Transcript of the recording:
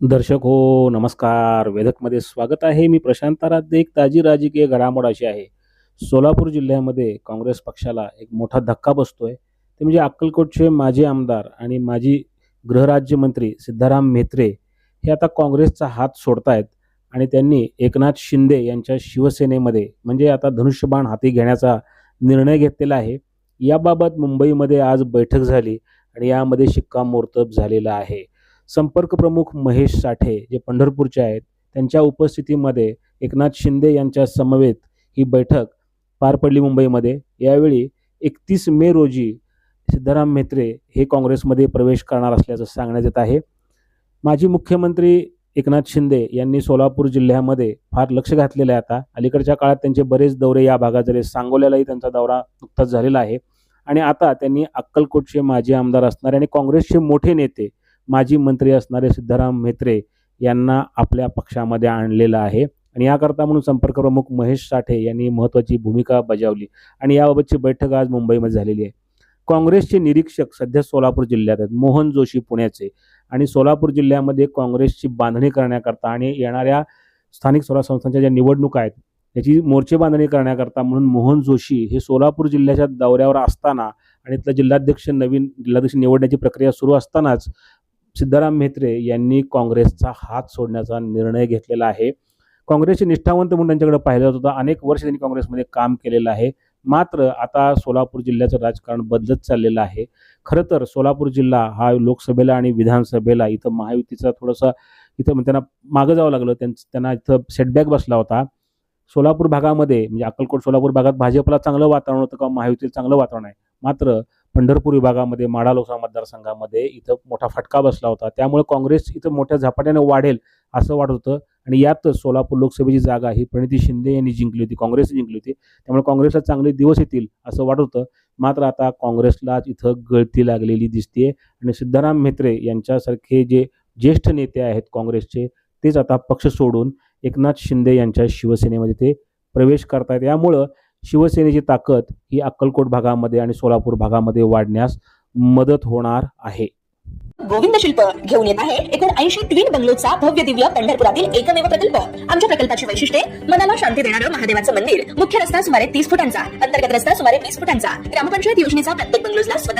दर्शक हो नमस्कार. वेदकमध्ये स्वागत आहे. मी प्रशांत आराध्य. एक ताजी राजकीय घडामोड अशी आहे. सोलापूर जिल्ह्यामध्ये काँग्रेस पक्षाला एक मोठा धक्का बसतोय. ते म्हणजे अक्कलकोटचे माजी आमदार आणि माजी गृहराज्यमंत्री सिद्धाराम म्हेत्रे हे आता काँग्रेसचा हात सोडतायत आणि त्यांनी एकनाथ शिंदे यांच्या शिवसेनेमध्ये म्हणजे आता धनुष्यबाण हाती घेण्याचा निर्णय घेतलेला आहे. याबाबत मुंबईमध्ये आज बैठक झाली आणि यामध्ये शिक्कामोर्तब झालेला आहे. संपर्क प्रमुख महेश साठे जे पंढरपूरचे आहेत त्यांच्या उपस्थितीमध्ये एकनाथ शिंदे यांच्या समवेत ही बैठक पार पडली मुंबईमध्ये. यावेळी एकतीस मे रोजी सिद्धाराम म्हेत्रे हे काँग्रेसमध्ये प्रवेश करणार असल्याचं सांगण्यात येत आहे. माजी मुख्यमंत्री एकनाथ शिंदे यांनी सोलापूर जिल्ह्यामध्ये फार लक्ष घातलेलं आहे आता. अलीकडच्या काळात त्यांचे बरेच दौरे या भागात झाले सांगोल्यालाही त्यांचा दौरा नुकताच झालेला आहे. आणि आता त्यांनी अक्कलकोटचे माजी आमदार असणारे आणि काँग्रेसचे मोठे नेते माजी मंत्री असणारे सिद्धाराम म्हेत्रे यांना आपल्या पक्षामध्ये आणलेलं आहे. आणि याकरता म्हणून संपर्क प्रमुख महेश साठे यांनी महत्त्वाची भूमिका बजावली. आणि याबाबतची बैठक आज मुंबईमध्ये झालेली आहे. काँग्रेसचे निरीक्षक सध्या सोलापूर जिल्ह्यात आहेत. मोहन जोशी पुण्याचे. आणि सोलापूर जिल्ह्यामध्ये काँग्रेसची बांधणी करण्याकरता आणि येणाऱ्या स्थानिक स्वराज्य संस्थांच्या ज्या निवडणुका आहेत याची मोर्चे बांधणी करण्याकरता म्हणून मोहन जोशी हे सोलापूर जिल्ह्याच्या दौऱ्यावर असताना आणि इथला जिल्हाध्यक्ष नवीन जिल्हाध्यक्ष निवडण्याची प्रक्रिया सुरू असतानाच सिद्धाराम म्हेत्रे यांनी काँग्रेसचा हात सोडण्याचा निर्णय घेतलेला आहे. काँग्रेसचे निष्ठावंत म्हणून त्यांच्याकडे पाहिलं जात होतं. अनेक वर्ष त्यांनी काँग्रेसमध्ये काम केलेलं आहे. मात्र आता सोलापूर जिल्ह्याचं राजकारण बदलत चाललेलं आहे. खरं तर सोलापूर जिल्हा हा लोकसभेला आणि विधानसभेला इथं महायुतीचा थोडंसं इथं त्यांना मागं जावं लागलं. त्यांचं त्यांना इथं सेटबॅक बसला होता. सोलापूर भागामध्ये म्हणजे अक्कलकोट सोलापूर भागात भाजपला चांगलं वातावरण होतं किंवा महायुतीला चांगलं वातावरण आहे. मात्र पंढरपूर विभागामध्ये माढा लोकसभा मतदारसंघामध्ये इथं मोठा फटका बसला होता. त्यामुळे काँग्रेस इथं मोठ्या झपाट्याने वाढेल असं वाटत होतं. आणि यातच सोलापूर लोकसभेची जागा ही प्रणिती शिंदे यांनी जिंकली होती काँग्रेसने जिंकली होती. त्यामुळे काँग्रेसला चांगले दिवस येतील असं वाटत होतं. मात्र आता काँग्रेसला इथं गळती लागलेली दिसते आणि सिद्धाराम म्हेत्रे यांच्यासारखे जे ज्येष्ठ नेते आहेत काँग्रेसचे तेच आता पक्ष सोडून एकनाथ शिंदे यांच्या शिवसेनेमध्ये ते प्रवेश करतायत. यामुळं शिवसेनेची ताकद ही अक्कलकोट भागामध्ये आणि सोलापूर भागामध्ये वाढण्यास मदत होणार आहे. गोविंद शिल्प घेऊन येत आहे एकूण ऐंशी ट्विन बंगलोचा भव्य दिव्य पंढरपुरातील एकमेव प्रकल्प. आमच्या प्रकल्पाची वैशिष्ट्ये मनाला शांती देणारं महादेवाचं मंदिर. मुख्य रस्ता सुमारे तीस फुटांचा अंतर्गत रस्ता सुमारे वीस फुटांचा. ग्रामपंचायत योजनेचा प्रत्येक बंगलोजला स्वतः